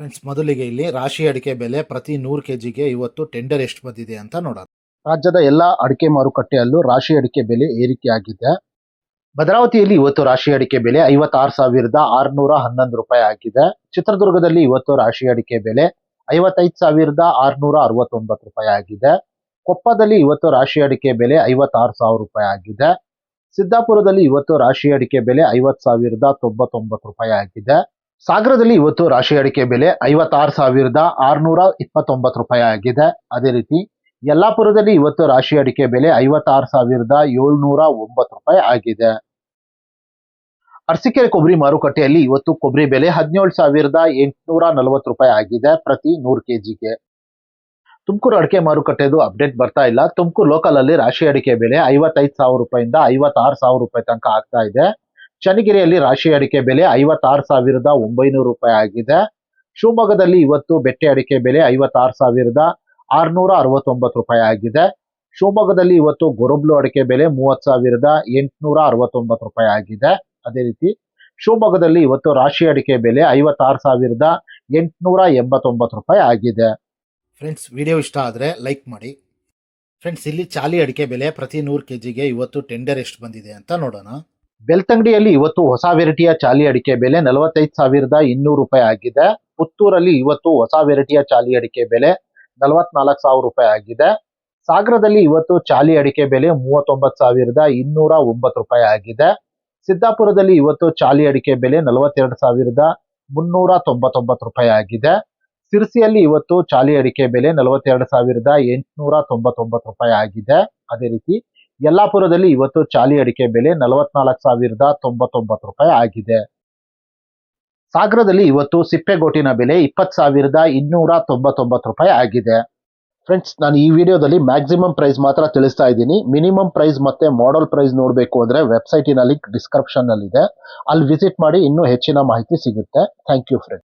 Friends ಮೊದಲಿಗೆ ಇಲ್ಲಿ ರಾಶಿ ಅಡಿಕೆ ಬೆಲೆ ಪ್ರತಿ ನೂರು ಕೆ ಜಿಗೆ ಇವತ್ತು ಟೆಂಡರ್ ಎಷ್ಟು ಬಂದಿದೆ ಅಂತ ನೋಡೋಣ. ರಾಜ್ಯದ ಎಲ್ಲಾ ಅಡಿಕೆ ಮಾರುಕಟ್ಟೆಯಲ್ಲೂ ರಾಶಿ ಅಡಿಕೆ ಬೆಲೆ ಏರಿಕೆಯಾಗಿದೆ. ಭದ್ರಾವತಿಯಲ್ಲಿ ಇವತ್ತು ರಾಶಿ ಅಡಿಕೆ ಬೆಲೆ ಐವತ್ತಾರು ಸಾವಿರದ ಆರುನೂರ ಹನ್ನೊಂದು ರೂಪಾಯಿ ಆಗಿದೆ. ಚಿತ್ರದುರ್ಗದಲ್ಲಿ ಇವತ್ತು ರಾಶಿ ಅಡಿಕೆ ಬೆಲೆ ಐವತ್ತೈದು ಸಾವಿರದ ಆರುನೂರ ಅರವತ್ತೊಂಬತ್ತು ರೂಪಾಯಿ ಆಗಿದೆ. ಕೊಪ್ಪದಲ್ಲಿ ಇವತ್ತು ರಾಶಿ ಅಡಿಕೆ ಬೆಲೆ ಐವತ್ತಾರು ಸಾವಿರ ರೂಪಾಯಿ ಆಗಿದೆ. ಸಿದ್ದಾಪುರದಲ್ಲಿ ಇವತ್ತು ರಾಶಿ ಅಡಿಕೆ ಬೆಲೆ ಐವತ್ತು ಸಾವಿರದ ತೊಂಬತ್ತೊಂಬತ್ತು ರೂಪಾಯಿ ಆಗಿದೆ. ಸಾಗರದಲ್ಲಿ ಇವತ್ತು ರಾಶಿ ಅಡಿಕೆ ಬೆಲೆ ಐವತ್ತಾರು ಸಾವಿರದ ಆರುನೂರ ಇಪ್ಪತ್ತೊಂಬತ್ತು ರೂಪಾಯಿ ಆಗಿದೆ. ಅದೇ ರೀತಿ ಯಲ್ಲಾಪುರದಲ್ಲಿ ಇವತ್ತು ರಾಶಿ ಅಡಿಕೆ ಬೆಲೆ ಐವತ್ತಾರು ಸಾವಿರದ ಏಳ್ನೂರ ಒಂಬತ್ತು ರೂಪಾಯಿ ಆಗಿದೆ. ಅರಸಿಕೆರೆ ಕೊಬ್ಬರಿ ಮಾರುಕಟ್ಟೆಯಲ್ಲಿ ಇವತ್ತು ಕೊಬ್ಬರಿ ಬೆಲೆ ಹದಿನೇಳು ಸಾವಿರದ ಎಂಟುನೂರ ನಲವತ್ತು ರೂಪಾಯಿ ಆಗಿದೆ ಪ್ರತಿ ನೂರು ಕೆಜಿಗೆ. ತುಮಕೂರು ಅಡಿಕೆ ಮಾರುಕಟ್ಟೆದು ಅಪ್ಡೇಟ್ ಬರ್ತಾ ಇಲ್ಲ. ತುಮಕೂರು ಲೋಕಲ್ ಅಲ್ಲಿ ರಾಶಿ ಅಡಿಕೆ ಬೆಲೆ ಐವತ್ತೈದು ಸಾವಿರ ರೂಪಾಯಿಂದ ಐವತ್ತಾರು ಸಾವಿರ ರೂಪಾಯಿ ತನಕ ಆಗ್ತಾ ಇದೆ. ಚನ್ನಗಿರಿಯಲ್ಲಿ ರಾಶಿ ಅಡಿಕೆ ಬೆಲೆ ಐವತ್ತಾರು ಸಾವಿರದ ಒಂಬೈನೂರು ರೂಪಾಯಿ ಆಗಿದೆ. ಶಿವಮೊಗ್ಗದಲ್ಲಿ ಇವತ್ತು ಬೆಟ್ಟೆ ಅಡಿಕೆ ಬೆಲೆ ಐವತ್ತಾರು ಸಾವಿರದ ಆರುನೂರ ಅರವತ್ತೊಂಬತ್ತು ರೂಪಾಯಿ ಆಗಿದೆ. ಶಿವಮೊಗ್ಗದಲ್ಲಿ ಇವತ್ತು ಗೊರಬ್ಲು ಅಡಿಕೆ ಬೆಲೆ ಮೂವತ್ತು ಸಾವಿರದ ಎಂಟುನೂರ ಅರವತ್ತೊಂಬತ್ತು ರೂಪಾಯಿ ಆಗಿದೆ. ಅದೇ ರೀತಿ ಶಿವಮೊಗ್ಗದಲ್ಲಿ ಇವತ್ತು ರಾಶಿ ಅಡಿಕೆ ಬೆಲೆ ಐವತ್ತಾರು ಸಾವಿರದ ಎಂಟುನೂರ ಎಂಬತ್ತೊಂಬತ್ತು ರೂಪಾಯಿ ಆಗಿದೆ. ಫ್ರೆಂಡ್ಸ್ ವಿಡಿಯೋ ಇಷ್ಟ ಆದರೆ ಲೈಕ್ ಮಾಡಿ. ಫ್ರೆಂಡ್ಸ್ ಇಲ್ಲಿ ಚಾಲಿ ಅಡಿಕೆ ಬೆಲೆ ಪ್ರತಿ ನೂರು ಕೆ ಜಿಗೆ ಇವತ್ತು ಟೆಂಡರ್ ಎಷ್ಟು ಬಂದಿದೆ ಅಂತ ನೋಡೋಣ. ಬೆಳ್ತಂಗಡಿಯಲ್ಲಿ ಇವತ್ತು ಹೊಸ ವೆರೈಟಿಯ ಚಾಲಿ ಅಡಿಕೆ ಬೆಲೆ ನಲವತ್ತೈದು ಸಾವಿರದ ಇನ್ನೂರು ರೂಪಾಯಿ ಆಗಿದೆ. ಪುತ್ತೂರಲ್ಲಿ ಇವತ್ತು ಹೊಸ ವೆರೈಟಿಯ ಚಾಲಿ ಅಡಿಕೆ ಬೆಲೆ ನಲವತ್ನಾಲ್ಕು ಸಾವಿರ ರೂಪಾಯಿ ಆಗಿದೆ. ಸಾಗರದಲ್ಲಿ ಇವತ್ತು ಚಾಲಿ ಅಡಿಕೆ ಬೆಲೆ ಮೂವತ್ತೊಂಬತ್ತು ಸಾವಿರದ ಇನ್ನೂರ ಒಂಬತ್ತು ರೂಪಾಯಿ ಆಗಿದೆ. ಸಿದ್ದಾಪುರದಲ್ಲಿ ಇವತ್ತು ಚಾಲಿ ಅಡಿಕೆ ಬೆಲೆ ನಲವತ್ತೆರಡು ಸಾವಿರದ ಮುನ್ನೂರ ತೊಂಬತ್ತೊಂಬತ್ತು ರೂಪಾಯಿ ಆಗಿದೆ. ಸಿರ್ಸಿಯಲ್ಲಿ ಇವತ್ತು ಚಾಲಿ ಅಡಿಕೆ ಬೆಲೆ ನಲವತ್ತೆರಡು ಸಾವಿರದ ಎಂಟುನೂರ ತೊಂಬತ್ತೊಂಬತ್ತು ರೂಪಾಯಿ ಆಗಿದೆ. ಅದೇ ರೀತಿ ಯಲ್ಲಾಪುರದಲ್ಲಿ ಇವತ್ತು ಚಾಲಿ ಅಡಿಕೆ ಬೆಲೆ ನಲವತ್ನಾಲ್ಕು ಸಾವಿರದ ತೊಂಬತ್ತೊಂಬತ್ತು ರೂಪಾಯಿ ಆಗಿದೆ. ಸಾಗರದಲ್ಲಿ ಇವತ್ತು ಸಿಪ್ಪೆಗೋಟಿನ ಬೆಲೆ ಇಪ್ಪತ್ತು ಸಾವಿರದ ಇನ್ನೂರ ತೊಂಬತ್ತೊಂಬತ್ತು ರೂಪಾಯಿ ಆಗಿದೆ. ಫ್ರೆಂಡ್ಸ್, ನಾನು ಈ ವಿಡಿಯೋದಲ್ಲಿ ಮ್ಯಾಕ್ಸಿಮಮ್ ಪ್ರೈಸ್ ಮಾತ್ರ ತಿಳಿಸ್ತಾ ಇದ್ದೀನಿ. ಮಿನಿಮಮ್ ಪ್ರೈಸ್ ಮತ್ತೆ ಮಾಡಲ್ ಪ್ರೈಸ್ ನೋಡಬೇಕು ಅಂದರೆ ವೆಬ್ಸೈಟಿನ ಲಿಂಕ್ ಡಿಸ್ಕ್ರಿಪ್ಷನ್ನಲ್ಲಿದೆ. ಅಲ್ಲಿ ವಿಸಿಟ್ ಮಾಡಿ ಇನ್ನೂ ಹೆಚ್ಚಿನ ಮಾಹಿತಿ ಸಿಗುತ್ತೆ. Thank you friends.